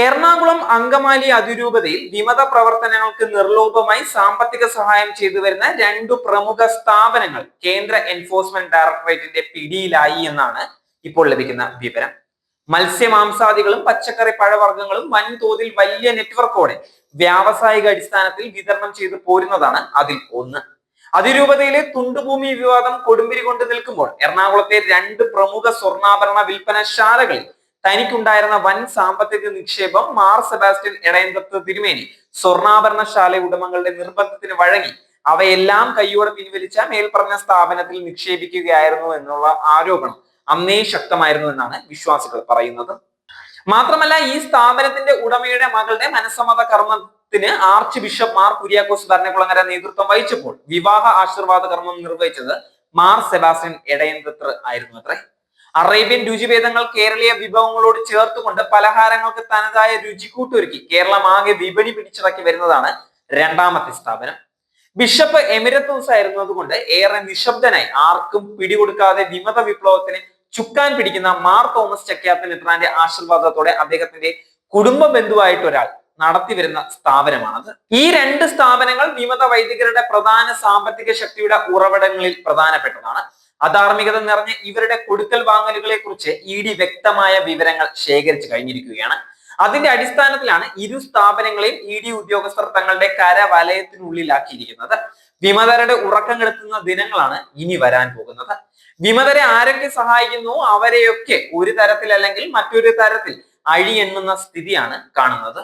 എറണാകുളം അങ്കമാലി അതിരൂപതയിൽ വിമത പ്രവർത്തനങ്ങൾക്ക് നിർലോഭമായി സാമ്പത്തിക സഹായം ചെയ്തു വരുന്ന രണ്ടു പ്രമുഖ സ്ഥാപനങ്ങൾ കേന്ദ്ര എൻഫോഴ്സ്മെന്റ് ഡയറക്ടറേറ്റിന്റെ പിടിയിലായി എന്നാണ് ഇപ്പോൾ ലഭിക്കുന്ന വിവരം. മത്സ്യമാംസാദികളും പച്ചക്കറി പഴവർഗങ്ങളും വൻതോതിൽ വലിയ നെറ്റ്വർക്കോടെ വ്യാവസായിക അടിസ്ഥാനത്തിൽ വിതരണം ചെയ്തു പോരുന്നതാണ് അതിൽ ഒന്ന്. അതിരൂപതയിലെ തുണ്ടുഭൂമി വിവാദം കൊടുമ്പിരി കൊണ്ട് നിൽക്കുമ്പോൾ എറണാകുളത്തെ രണ്ട് പ്രമുഖ സ്വർണാഭരണ വിൽപ്പനശാലകളിൽ തനിക്കുണ്ടായിരുന്ന വൻ സാമ്പത്തിക നിക്ഷേപം മാർ സെബാസ്റ്റ്യൻ എടയന്തത്ത് തിരുമേനി സ്വർണാഭരണശാല ഉടമകളുടെ നിർബന്ധത്തിന് വഴങ്ങി. അവയെല്ലാം കൈയോടെ പിൻവലിച്ച മേൽപ്പറഞ്ഞ സ്ഥാപനത്തിൽ നിക്ഷേപിക്കുകയായിരുന്നു എന്നുള്ള ആരോപണം അന്നേ ശക്തമായിരുന്നു എന്നാണ് വിശ്വാസികൾ പറയുന്നത്. മാത്രമല്ല ഈ സ്ഥാപനത്തിന്റെ ഉടമയുടെ മകളുടെ മനസ്സമ്മത കർമ്മത്തിന് ആർച്ച് ബിഷപ്പ് മാർ കുര്യാക്കോസ് ഭരണകുളങ്ങര നേതൃത്വം വഹിച്ചപ്പോൾ വിവാഹ ആശീർവാദ കർമ്മം നിർവഹിച്ചത് മാർ സെബാസ്റ്റ്യൻ എടയന്തത്ര ആയിരുന്നു അത്രേ. അറേബ്യൻ രുചിഭേദങ്ങൾ കേരളീയ വിഭവങ്ങളോട് ചേർത്തുകൊണ്ട് പലഹാരങ്ങൾക്ക് തനതായ രുചിക്കൂട്ടൊരുക്കി കേരളം ആകെ വിപണി പിടിച്ചിറക്കി വരുന്നതാണ് രണ്ടാമത്തെ സ്ഥാപനം. ബിഷപ്പ് എമിരത്തൂസ് ആയിരുന്നതുകൊണ്ട് ഏറെ നിശബ്ദനായി ആർക്കും പിടികൊടുക്കാതെ വിമത വിപ്ലവത്തിന് ചുക്കാൻ പിടിക്കുന്ന മാർ തോമസ് ചക്യാത്തൻ ഇത്രാന്റെ ആശീർവാദത്തോടെ അദ്ദേഹത്തിന്റെ കുടുംബ ബന്ധുവായിട്ട് ഒരാൾ നടത്തി വരുന്ന സ്ഥാപനമാണത്. ഈ രണ്ട് സ്ഥാപനങ്ങൾ വിമത വൈദികരുടെ പ്രധാന സാമ്പത്തിക ശക്തിയുടെ ഉറവിടങ്ങളിൽ പ്രധാനപ്പെട്ടതാണ്. അധാർമികത നിറഞ്ഞ ഇവരുടെ കൊടുക്കൽ വാങ്ങലുകളെ കുറിച്ച് ഇ ഡി വ്യക്തമായ വിവരങ്ങൾ ശേഖരിച്ചു കഴിഞ്ഞിരിക്കുകയാണ്. അതിന്റെ അടിസ്ഥാനത്തിലാണ് ഇരു സ്ഥാപനങ്ങളെയും ഇ ഡി ഉദ്യോഗസ്ഥർ തങ്ങളുടെ കരവലയത്തിനുള്ളിലാക്കിയിരിക്കുന്നത്. വിമതരുടെ ഉറക്കം കെടുത്തുന്ന ദിനങ്ങളാണ് ഇനി വരാൻ പോകുന്നത്. വിമതരെ ആരൊക്കെ സഹായിക്കുന്നു? അവരെയൊക്കെ ഒരു തരത്തിൽ അല്ലെങ്കിൽ മറ്റൊരു തരത്തിൽ അഴിയെണ്ണുന്ന സ്ഥിതിയാണ് കാണുന്നത്.